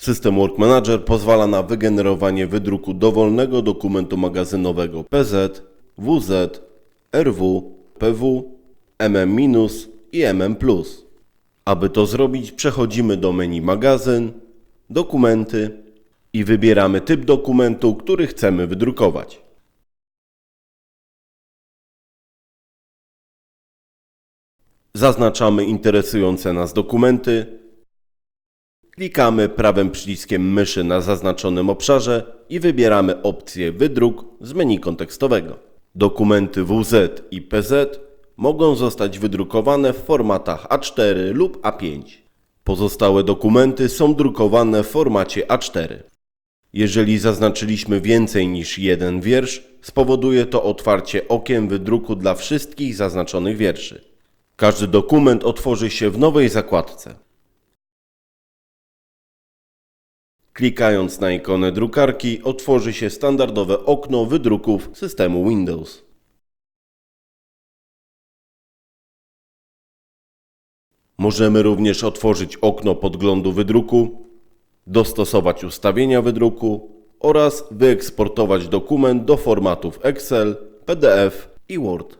System Work Manager pozwala na wygenerowanie wydruku dowolnego dokumentu magazynowego PZ, WZ, RW, PW, MM- i MM+. Aby to zrobić, przechodzimy do menu Magazyn, Dokumenty i wybieramy typ dokumentu, który chcemy wydrukować. Zaznaczamy interesujące nas dokumenty, klikamy prawym przyciskiem myszy na zaznaczonym obszarze i wybieramy opcję Wydruk z menu kontekstowego. Dokumenty WZ i PZ mogą zostać wydrukowane w formatach A4 lub A5. Pozostałe dokumenty są drukowane w formacie A4. Jeżeli zaznaczyliśmy więcej niż jeden wiersz, spowoduje to otwarcie okien wydruku dla wszystkich zaznaczonych wierszy. Każdy dokument otworzy się w nowej zakładce. Klikając na ikonę drukarki, otworzy się standardowe okno wydruków systemu Windows. Możemy również otworzyć okno podglądu wydruku, dostosować ustawienia wydruku oraz wyeksportować dokument do formatów Excel, PDF i Word.